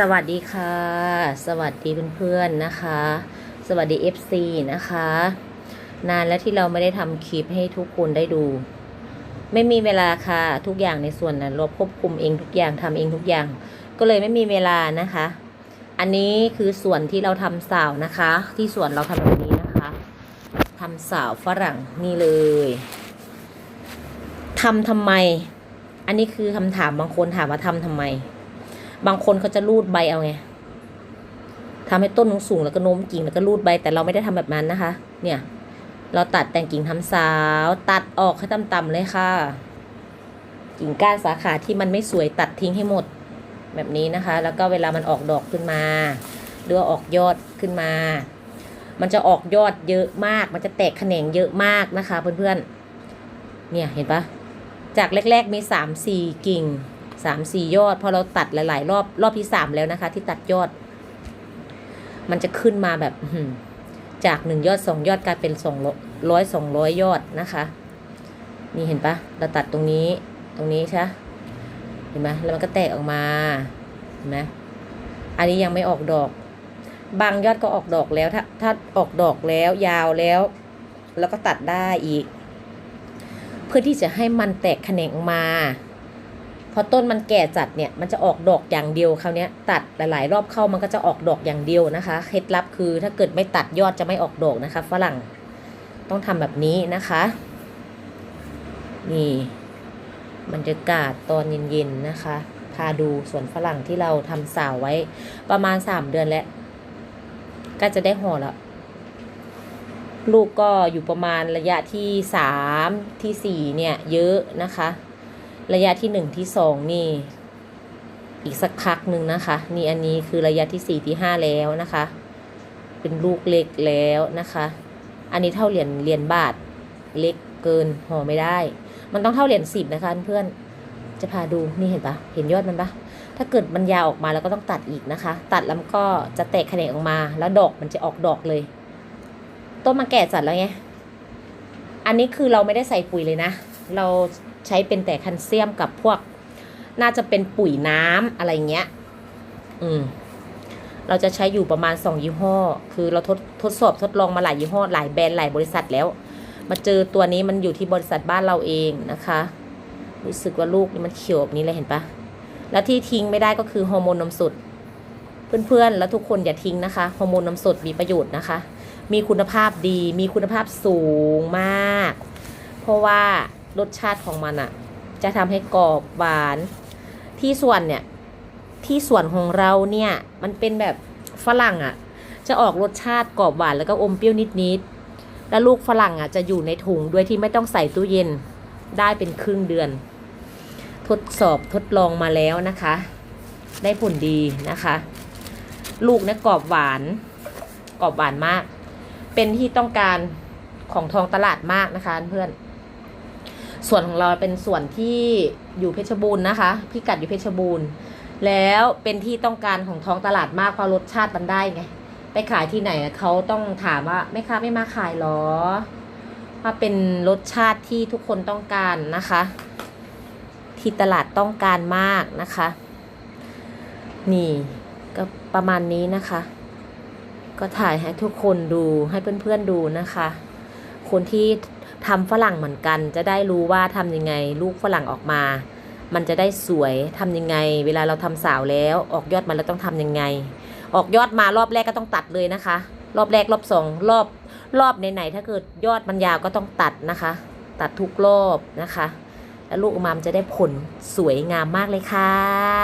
สวัสดีค่ะ สวัสดีเพื่อนๆนะคะ สวัสดี FC นะคะ นานแล้วที่เราไม่ได้ทำคลิปให้ทุกคนได้ดู ไม่มีเวลาค่ะ ทุกอย่างในส่วนนั้นเราควบคุมเองทุกอย่างทำเองทุกอย่าง ก็เลยไม่มีเวลานะคะ อันนี้คือส่วนที่เราทำสาวนะคะ ที่ส่วนเราทำแบบนี้นะคะทำสาวฝรั่งนี่เลยทำทำไม อันนี้คือคำถามบางคนถามว่าทำทำไม บางคนเขาจะรูดใบเอาไงทำให้ต้นสูงแล้วก็โน้มกิ่งแล้วก็รูดใบ แต่เราไม่ได้ทำแบบนั้นนะคะ เนี่ย เราตัดแต่งกิ่งทำสาว ตัดออกให้ต่ำๆเลยค่ะ กิ่งก้านสาขาที่มันไม่สวยตัดทิ้งให้หมดแบบนี้นะคะ แล้วก็เวลามันออกดอกขึ้นมาหรือว่าออกยอดขึ้นมา มันจะออกยอดเยอะมาก มันจะแตกแขนงเยอะมากนะคะ เพื่อนๆ เนี่ยเห็นปะจากแรกๆมีสามสี่กิ่ง สามสี่ยอด พอเราตัดหลาย ๆ รอบรอบที่สามแล้วนะคะ ที่ตัดยอด มันจะขึ้นมาแบบจากหนึ่งยอดสองยอดกลายเป็นสองร้อยสองร้อยยอดนะคะ นี่เห็นปะเราตัดตรงนี้ตรงนี้ใช่เห็นไหมแล้วมันก็แตกออกมาเห็นไหมอันนี้ยังไม่ออกดอก บางยอดก็ออกดอกแล้วถ้าถ้าออกดอกแล้วยาวแล้ว แล้วก็ตัดได้อีก เพื่อที่จะให้มันแตกแขนงออกมา พอต้นมันแก่จัดเนี่ยมันจะออกดอกอย่างเดียวคราวนี้ตัดหลายๆ รอบเข้ามันก็จะออกดอกอย่างเดียวนะคะเคล็ดลับคือถ้าเกิดไม่ตัดยอดจะไม่ออกดอกนะคะ ฝรั่งต้องทำแบบนี้นะคะนี่บรรยากาศตอนเย็นๆนะคะ พาดูสวนฝรั่งที่เราทำสาวไว้ประมาณสามเดือนแล้วก็จะได้ห่อแล้วลูกก็อยู่ประมาณระยะที่สามที่สี่เนี่ยเยอะนะคะ ระยะที่หนึ่งที่สองนี่ อีกสักพักหนึ่งนะคะ นี่อันนี้คือระยะที่สี่ที่ห้าแล้วนะคะ เป็นลูกเล็กแล้วนะคะ อันนี้เท่าเหรียญเหรียญบาทเล็กเกินห่อไม่ได้ มันต้องเท่าเหรียญสิบนะคะเพื่อนจะพาดูนี่เห็นปะเห็นยอดมันปะถ้าเกิดมันยาวออกมาแล้วก็ต้องตัดอีกนะคะ ตัดแล้วก็จะแตกแขนงออกมา แล้วดอกมันจะออกดอกเลย ต้นมันแก่จัดแล้วไงอันนี้คือเราไม่ได้ใส่ปุ๋ยเลยนะ เรา ใช้เป็นแต่แคลเซียมกับพวก น่าจะเป็นปุ๋ยน้ำอะไรเงี้ย อืม เราจะใช้อยู่ประมาณสองยี่ห้อ คือเราทดทดสอบทดลองมาหลายยี่ห้อหลายแบรนด์หลายบริษัทแล้ว มาเจอตัวนี้มันอยู่ที่บริษัทบ้านเราเองนะคะ รู้สึกว่าลูกนี่มันเขียวแบบนี้เลยเห็นปะแล้วที่ทิ้งไม่ได้ก็คือฮอร์โมนนมสดเพื่อนๆ แล้วทุกคนอย่าทิ้งนะคะฮอร์โมนนมสดมีประโยชน์นะคะ มีคุณภาพดี มีคุณภาพสูงมาก เพราะว่า รสชาติของมันอะจะทำให้กรอบหวาน ที่ส่วนเนี่ย ที่ส่วนของเราเนี่ย มันเป็นแบบฝรั่งอะจะออกรสชาติกรอบหวานแล้วก็อมเปรี้ยวนิดๆแล้วลูกฝรั่งอะจะอยู่ในถุงโดยที่ไม่ต้องใส่ตู้เย็นได้เป็นครึ่งเดือน ทดสอบทดลองมาแล้วนะคะ ได้ผลดีนะคะ ลูกเนี่ยกรอบหวานกรอบหวานมาก เป็นที่ต้องการของทองตลาดมากนะคะเพื่อน ส่วนของเราเป็นส่วนที่อยู่เพชรบูรณ์นะคะ พิกัดอยู่เพชรบูรณ์ แล้วเป็นที่ต้องการของท้องตลาดมากเพราะรสชาติมันได้ไง ไปขายที่ไหนเขาต้องถามว่าแม่ค้าไม่มาขายหรอว่าเป็นรสชาติที่ทุกคนต้องการนะคะ ที่ตลาดต้องการมากนะคะ นี่ก็ประมาณนี้นะคะ ก็ถ่ายให้ทุกคนดูให้เพื่อนๆดูนะคะ คนที่ทำฝรั่งเหมือนกัน จะได้รู้ว่าทำยังไงลูกฝรั่งออกมา มันจะได้สวยทำยังไง เวลาเราทำสาวแล้วออกยอดมาแล้วต้องทำยังไง ออกยอดมารอบแรกก็ต้องตัดเลยนะคะ รอบแรกรอบสองรอบรอบไหนๆถ้าเกิดยอดมันยาวก็ต้องตัดนะคะ ตัดทุกรอบนะคะ แล้วลูกออกมามันจะได้ผลสวยงามมากเลยค่ะ